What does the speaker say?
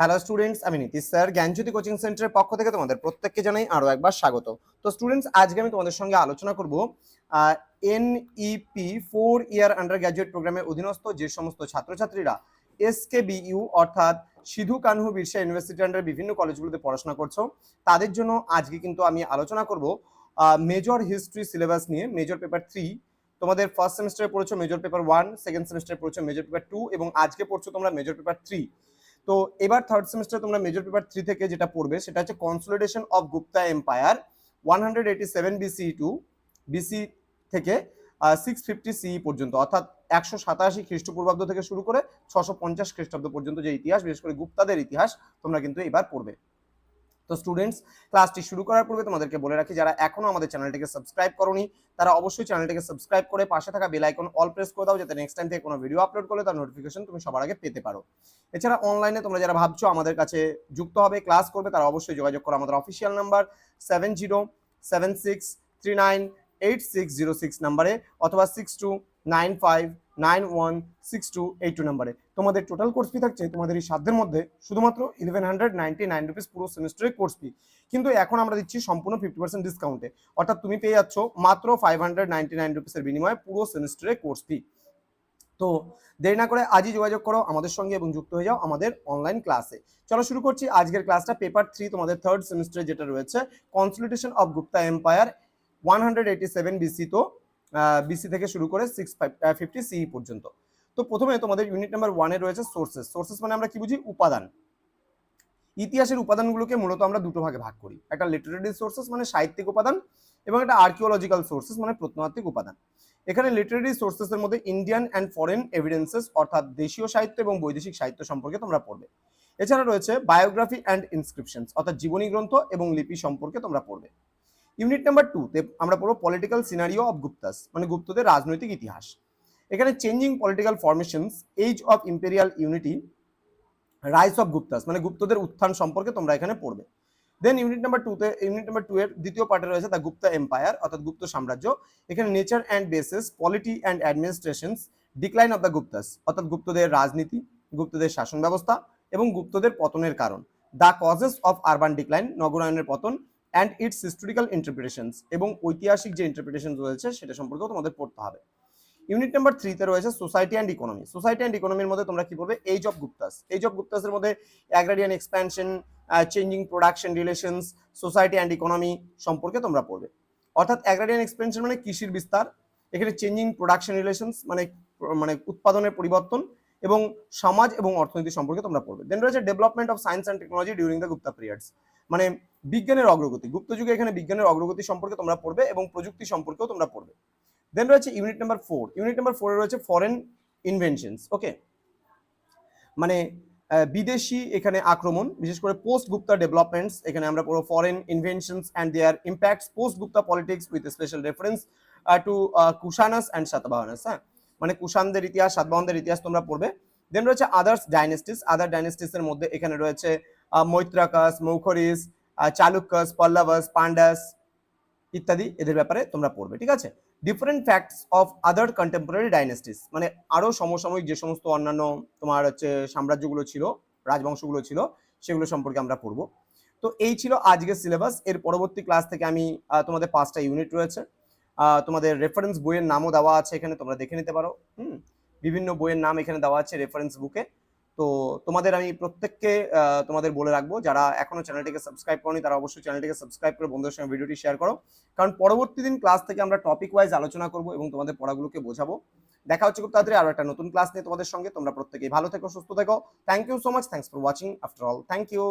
Hello students আমি Nitish sir, জ্ঞানজ্যোতি coaching সেন্টারের পক্ষ থেকে তোমাদের প্রত্যেককে জানাই আরও একবার স্বাগত। তো স্টুডেন্টস আজকে আমি তোমাদের সঙ্গে আলোচনা করব NEP four year undergraduate প্রোগ্রামের অধীনস্থ যে সমস্ত ছাত্রছাত্রীরা এসকে বিইউ অর্থাৎ সিধু কানহু বিরসা ইউনিভার্সিটি আন্ডার বিভিন্ন কলেজগুলোতে পড়াশোনা করছ, তাদের জন্য আজকে কিন্তু আমি আলোচনা করব মেজর হিস্ট্রি সিলেবাস নিয়ে মেজর পেপার থ্রি তোমাদের ফার্স্ট সেমিস্টারে পড়েছো মেজর পেপার ওয়ান সেকেন্ড সেমিস্টারে পড়েছো মেজর পেপার টু এবং আজকে পড়ছো তোমরা মেজর পেপার থ্রি তো এবার থার্ড সেমিস্টার তোমরা মেজর পেপার থ্রি থেকে যেটা পড়বে, সেটা হচ্ছে consolidation of Gupta empire one hundred eighty seven BC to BC থেকে সিক্স ফিফটি সিই পর্যন্ত, অর্থাৎ একশো সাতাশি খ্রিস্টপূর্বাব্দ থেকে শুরু করে ছশো পঞ্চাশ খ্রিস্টাব্দ পর্যন্ত যে ইতিহাস, বিশেষ করে গুপ্তাদের ইতিহাস, তোমরা কিন্তু এবার পড়বে। তো স্টুডেন্টস ক্লাসটি শুরু করার পূর্বে তোমাদেরকে বলে রাখি, যারা এখনও আমাদের চ্যানেলটিকে সাবস্ক্রাইব করনি, তারা অবশ্যই চ্যানেলটিকে সাবস্ক্রাইব করে পাশে থাকা বেল আইকন অল প্রেস করে দাও, যাতে নেক্সট টাইম থেকে কোনো ভিডিও আপলোড করলে তার নোটিফিকেশন তুমি সবার আগে পেতে পারো। এছাড়া অনলাইনে তোমরা যারা ভাবছ আমাদের কাছে যুক্ত হবে ক্লাস করবে, তারা অবশ্যই যোগাযোগ করো আমাদের official number seven zero seven six three nine eight six zero six নাম্বারে অথবা six two nine five nine one six two eight two নাম্বারে। তোমাদের টোটাল কোর্স ফি থাকছে তোমাদের এই সাধ্যের মধ্যে শুধুমাত্র eleven hundred ninety nine rupees পুরো সেমিস্টারের কোর্স ফি কিন্তু এখন আমরা দিচ্ছি সম্পূর্ণ ফিফটি পার্সেন্ট ডিসকাউন্টে অর্থাৎ তুমি পেয়ে যাচ্ছ মাত্র ফাইভ হান্ড্রেড নাইনটি নাইন রুপিসের বিনিময়ে পুরো সেমিস্টারের কোর্স ফি তো দেরি না করে আজই যোগাযোগ করো আমাদের সঙ্গে এবং যুক্ত হয়ে যাও আমাদের অনলাইন ক্লাসে চলো শুরু করছি আজকের ক্লাসটা পেপার থ্রি তোমাদের থার্ড সেমিস্টারে যেটা রয়েছে। Consolidation of Gupta empire one hundred eighty seven BC তো বিসি থেকে শুরু করে সিক্স ফিফটি সি পর্যন্ত। তো প্রথমে তোমাদের ইউনিট নাম্বার ওয়ানে রয়েছে সোর্সেস সোর্সেস মানে আমরা কি বুঝি? উপাদান। ইতিহাসের উপাদানগুলোকে মূলত আমরা দুটো ভাগে ভাগ করি। একটা লিটারেরি সোর্সেস মানে সাহিত্যিক উপাদান এবং একটা আর্কিওলজিক্যাল সোর্সেস মানে প্রত্নতাত্ত্বিক উপাদান। এখানে লিটারেরি সোর্সেসের মধ্যে ইন্ডিয়ান অ্যান্ড ফরেন এভিডেন্সেস অর্থাৎ দেশীয় সাহিত্য এবং বৈদেশিক সাহিত্য সম্পর্কে তোমরা পড়বে। এছাড়া রয়েছে বায়োগ্রাফি অ্যান্ড ইনস্ক্রিপশনস অর্থাৎ জীবনী গ্রন্থ এবং লিপি সম্পর্কে তোমরা পড়বে। ইউনিট নাম্বার টুতে আমরা পড়ব পলিটিক্যাল সিনারিও অফ গুপ্তাস মানে গুপ্তদের রাজনৈতিক ইতিহাস। এখানে changing political formations age of imperial unity rise of Guptas মানে গুপ্তদের উত্থান সম্পর্কে তোমরা এখানে পড়বে। দেন ইউনিট নাম্বার টুতে ইউনিট নাম্বার টু এর দ্বিতীয় পার্টে রয়েছে দ্য গুপ্তা এম্পায়ার অর্থাৎ গুপ্ত সাম্রাজ্য। এখানে nature and basis polity and administrations decline of the Guptas অর্থাৎ গুপ্তদের রাজনীতি, গুপ্তদের শাসন ব্যবস্থা এবং গুপ্তদের পতনের কারণ। The causes of urban decline নগরায়নের পতন অ্যান্ড ইটস হিস্টোরিক্যাল ইন্টারপ্রিটেশনস এবং ঐতিহাসিক যে ইন্টারপ্রিটেশন রয়েছে সেটা সম্পর্কেও তোমাদের পড়তে হবে। ইউনিট নাম্বার থ্রিতে রয়েছে society and economy society and ইকোনমির মধ্যে তোমরা কি পড়বে? Age of Guptas age of গুপ্তাসের মধ্যে agrarian expansion changing production relations society and economy সম্পর্কে তোমরা পড়বে। অর্থাৎ অ্যাগ্রারিয়ান এক্সপ্যানশন মানে কৃষির বিস্তার, এখানে চেঞ্জিং প্রোডাকশন রিলেশনস মানে মানে উৎপাদনের পরিবর্তন এবং সমাজ এবং অর্থনীতি সম্পর্কে তোমরা পড়বে। দেন রয়েছে development of science and technology during the Gupta periods মানে বিজ্ঞানের অগ্রগতি। গুপ্ত যুগে এখানে বিজ্ঞানের অগ্রগতি সম্পর্কে তোমরা পড়বে এবং প্রযুক্তি সম্পর্কেও তোমরা পড়বে। দেন রয়েছে unit number four unit number ফোরে রয়েছে ফরেন ইনভেনশনস ওকে মানে বিদেশি এখানে আক্রমণ, বিশেষ করে পোস্ট গুপ্তা ডেভেলপমেন্টস এখানে আমরা পড়ব foreign inventions and their impacts post Gupta politics with special reference to Kushanas and Satavahanas হ্যাঁ? মানে কুষাণদের ইতিহাস, সাতবাহনদের ইতিহাস তোমরা পড়বে। দেন রয়েছে আদার্স ডাইনেস্টিস আদার ডাইনেস্টিসের মধ্যে এখানে রয়েছে মৈত্রাকাস মৌখরিস চালুক্যাস, পল্লবস পান্ডাস ইত্যাদি এদের ব্যাপারে তোমরা পড়বে, ঠিক আছে? Different facts of other contemporary dynasties মানে আরও সমসাময়িক যে সমস্ত অন্যান্য তোমার হচ্ছে সাম্রাজ্যগুলো ছিল, রাজবংশগুলো ছিল, সেগুলো সম্পর্কে আমরা পড়ব। তো এই ছিল আজকের সিলেবাস এর পরবর্তী ক্লাস থেকে আমি তোমাদের পাঁচটা ইউনিট রয়েছে। তোমাদের রেফারেন্স বইয়ের নামও দেওয়া আছে এখানে, তোমরা দেখে নিতে পারো, হুম? বিভিন্ন বইয়ের নাম এখানে দেওয়া আছে রেফারেন্স বুকে তো তোমাদের আমি প্রত্যেককে তোমাদের বলে রাখব, যারা এখনও চ্যানেলটিকে সাবস্ক্রাইব করনি, তারা অবশ্যই চ্যানেলটিকে সাবস্ক্রাইব করে বন্ধুদের সঙ্গে ভিডিওটি শেয়ার করো। কারণ পরবর্তী দিন ক্লাস থেকে আমরা টপিক ওয়াইজ আলোচনা করব এবং তোমাদের পড়াগুলোকে বোঝাবো। দেখা হচ্ছে খুব তাড়াতাড়ি আরও একটা নতুন ক্লাস নিয়ে তোমাদের সঙ্গে। তোমরা প্রত্যেকেই ভালো থেকো, সুস্থ থেকো। Thank you so much thanks for watching after all thank you